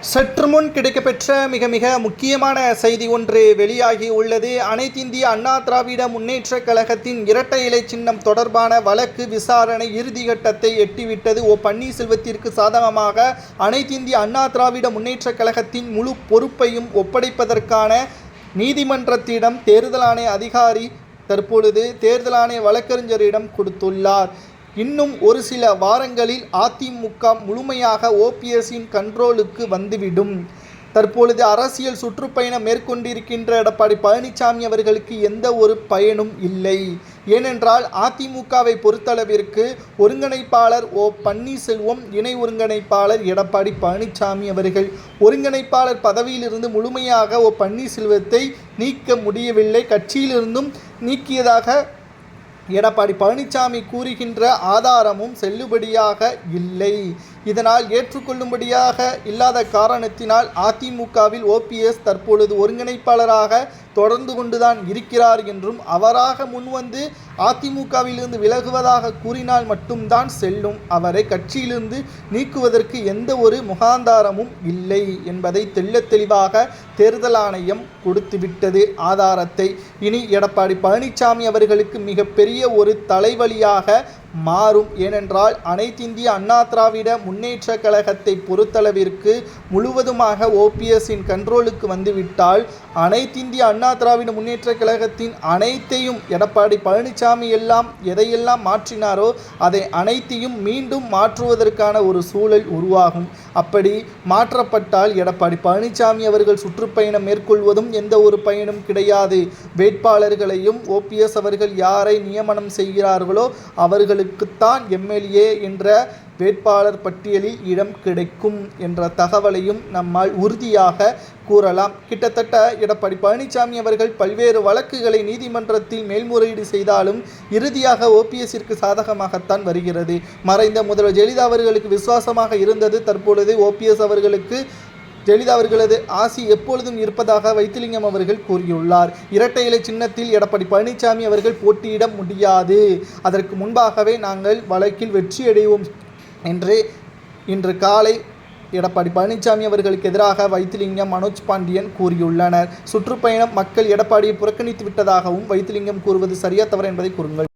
சற்று முன் கிடைக்கப்பெற்ற மிக மிக முக்கியமான செய்தி ஒன்று வெளியாகி உள்ளது. அனைத்திந்திய அண்ணா திராவிட முன்னேற்ற கழகத்தின் இரட்டை இலை சின்னம் தொடர்பான வழக்கு விசாரணை இறுதிக்கட்டத்தை எட்டிவிட்டது. ஓ பன்னீர்செல்வத்திற்கு சாதகமாக அனைத்திந்திய அண்ணா திராவிட முன்னேற்றக் கழகத்தின் முழு பொறுப்பையும் ஒப்படைப்பதற்கான நீதிமன்றத்திடம் தேர்தல் ஆணைய அதிகாரி தற்பொழுது தேர்தல் ஆணைய வழக்கறிஞரிடம் கொடுத்துள்ளார். இன்னும் ஒரு சில வாரங்களில் அதிமுக முழுமையாக ஓபிஎஸ்ஸின் கண்ட்ரோலுக்கு வந்துவிடும். தற்பொழுது அரசியல் சுற்றுப்பயணம் மேற்கொண்டிருக்கின்ற எடப்பாடி பழனிசாமி அவர்களுக்கு எந்த ஒரு பயனும் இல்லை. ஏனென்றால் அதிமுகவை பொறுத்தளவிற்கு ஒருங்கிணைப்பாளர் ஓ பன்னீர்செல்வம் இணை ஒருங்கிணைப்பாளர் எடப்பாடி பழனிசாமி அவர்கள் ஒருங்கிணைப்பாளர் பதவியிலிருந்து முழுமையாக ஓ பன்னீர்செல்வத்தை நீக்க முடியவில்லை. கட்சியிலிருந்தும் நீக்கியதாக எடப்பாடி பழனிசாமி கூறுகின்ற ஆதாரமும் செல்லுபடியாக இல்லை. இதனால் ஏற்றுக்கொள்ளும்படியாக இல்லாத காரணத்தினால் அதிமுகவில் ஓபிஎஸ் தற்பொழுது ஒருங்கிணைப்பாளராக தொடர்ந்து கொண்டுதான் இருக்கிறார் என்றும் அவராக முன்வந்து அதிமுகவிலிருந்து விலகுவதாக கூறினால் மட்டும்தான் செல்லும். அவரை கட்சியிலிருந்து நீக்குவதற்கு எந்த ஒரு முகாந்தாரமும் இல்லை என்பதை தெள்ள தெளிவாக தேர்தல் ஆணையம் கொடுத்துவிட்டது. ஆதாரத்தை இனி எடப்பாடி பழனிசாமி அவர்களுக்கு மிகப்பெரிய ஒரு தலைவலியாக மாறும். ஏனென்றால் அனைத்திந்திய அண்ணா திராவிட முன்னேற்ற கழகத்தை பொறுத்தளவிற்கு முழுவதுமாக ஓபிஎஸ்ஸின் கண்ட்ரோலுக்கு வந்துவிட்டால் அனைத்திந்திய அண்ணா திராவிட முன்னேற்ற கழகத்தின் அனைத்தையும் எடப்பாடி பழனிசாமி எல்லாம் எதையெல்லாம் மாற்றினாரோ அதை அனைத்தையும் மீண்டும் மாற்றுவதற்கான ஒரு சூழல் உருவாகும். அப்படி மாற்றப்பட்டால் எடப்பாடி பழனிசாமி அவர்கள் சுற்றுப்பயணம் மேற்கொள்வதும் எந்த ஒரு பயனும் கிடையாது. வேட்பாளர்களையும் ஓபிஎஸ் அவர்கள் யாரை நியமனம் செய்கிறார்களோ அவர்களுக்கு அவர்களுக்குத்தான் எம்எல்ஏ என்ற வேட்பாளர் பட்டியலில் இடம் கிடைக்கும் என்ற தகவலையும் நம்மால் உறுதியாக கூறலாம். கிட்டத்தட்ட எடப்பாடி பழனிசாமி அவர்கள் பல்வேறு வழக்குகளை நீதிமன்றத்தில் மேல்முறையீடு செய்தாலும் இறுதியாக ஓபிஎஸ்ஸிற்கு சாதகமாகத்தான் வருகிறது. மறைந்த முதல்வர் ஜெயலலிதா அவர்களுக்கு விசுவாசமாக இருந்தது. தற்பொழுது ஓபிஎஸ் அவர்களுக்கு ஜெயலலிதா அவர்களது ஆசி எப்பொழுதும் இருப்பதாக வைத்திலிங்கம் அவர்கள் கூறியுள்ளார். இரட்டை இலை சின்னத்தில் எடப்பாடி பழனிசாமி அவர்கள் போட்டியிட முடியாது. அதற்கு முன்பாகவே நாங்கள் வழக்கில் வெற்றியடைவோம் என்று இன்று காலை எடப்பாடி பழனிசாமி அவர்களுக்கு எதிராக வைத்திலிங்கம் மனோஜ் பாண்டியன் கூறியுள்ளனர். சுற்றுப்பயணம் மக்கள் எடப்பாடியை புறக்கணித்து விட்டதாகவும் வைத்திலிங்கம் கூறுவது சரியா தவறு என்பதை கூறுங்கள்.